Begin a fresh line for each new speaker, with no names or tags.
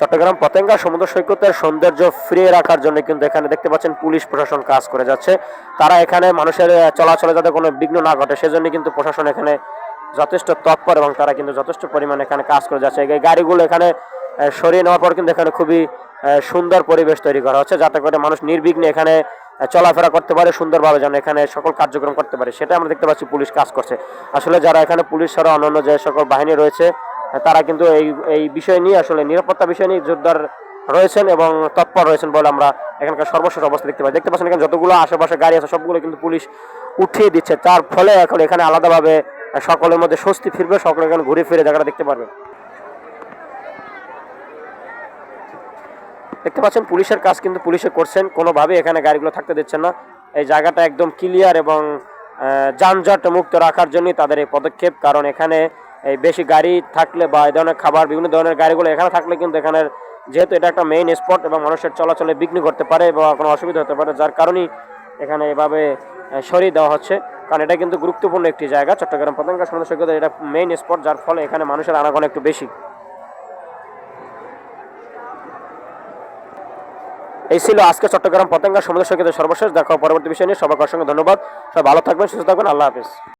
চট্টগ্রাম পতেঙ্গা সমুদ্র সৈকতের সৌন্দর্য ফিরিয়ে রাখার জন্য কিন্তু এখানে দেখতে পাচ্ছেন পুলিশ প্রশাসন কাজ করে যাচ্ছে। তারা এখানে মানুষের চলাচলে যাতে কোনো বিঘ্ন না ঘটে সেজন্য কিন্তু প্রশাসন এখানে যথেষ্ট তৎপর এবং তারা কিন্তু যথেষ্ট পরিমাণে এখানে কাজ করে যাচ্ছে। এই গাড়িগুলো এখানে সরিয়ে নেওয়ার পর কিন্তু এখানে খুবই সুন্দর পরিবেশ তৈরি করা হচ্ছে, যাতে করে মানুষ নির্বিঘ্নে এখানে চলাফেরা করতে পারে, সুন্দরভাবে যেন এখানে সকল কার্যক্রম করতে পারে। সেটা আমরা দেখতে পাচ্ছি পুলিশ কাজ করছে। আসলে যারা এখানে পুলিশ ছাড়া অন্যান্য যে সকল বাহিনী রয়েছে তারা কিন্তু এই এই বিষয় নিয়ে আসলে নিরাপত্তা বিষয় নিয়ে জোরদার রয়েছেন এবং তৎপর রয়েছেন বলে আমরা এখানকার সর্বশেষ অবস্থা দেখতে পাই। দেখতে পাচ্ছেন এখানে যতগুলো আশেপাশে গাড়ি আছে, সবগুলো কিন্তু পুলিশ উঠিয়ে দিচ্ছে। তার ফলে এখন এখানে আলাদাভাবে সকলের মধ্যে স্বস্তি ফিরবে, সকলে এখানে ঘুরে ফিরে জায়গাটা দেখতে পারবে। দেখতে পাচ্ছেন, পুলিশের কাজ কিন্তু পুলিশে করছেন, কোনোভাবে এখানে গাড়িগুলো থাকতে দিচ্ছেন না। এই জায়গাটা একদম ক্লিয়ার এবং যানজট মুক্ত রাখার জন্যই তাদের এই পদক্ষেপ, কারণ এখানে এই বেশি গাড়ি থাকলে বা এই ধরনের খাবার, বিভিন্ন ধরনের গাড়িগুলো এখানে থাকলে কিন্তু এখানের যেহেতু এটা একটা মেইন স্পট এবং মানুষের চলাচলে বিঘ্ন করতে পারে বা কোনো অসুবিধা হতে পারে, যার কারণেই এখানে এভাবে সরিয়ে দেওয়া হচ্ছে। কারণ এটা কিন্তু গুরুত্বপূর্ণ একটি জায়গা, চট্টগ্রাম পতেঙ্গা সমুদ্র সৈকতের এটা মেইন স্পট যার ফলে এখানে মানুষের আনাগোনা একটু বেশি। এই ছিল আজকে চট্টগ্রাম পতেঙ্গা সমুদ্র সৈকতের সর্বশেষ, দেখা পরবর্তী বিষয় নিয়ে। সবাইকার সঙ্গে ধন্যবাদ। সবাই ভালো থাকবেন, সুস্থ থাকবেন, আল্লাহ হাফিজ।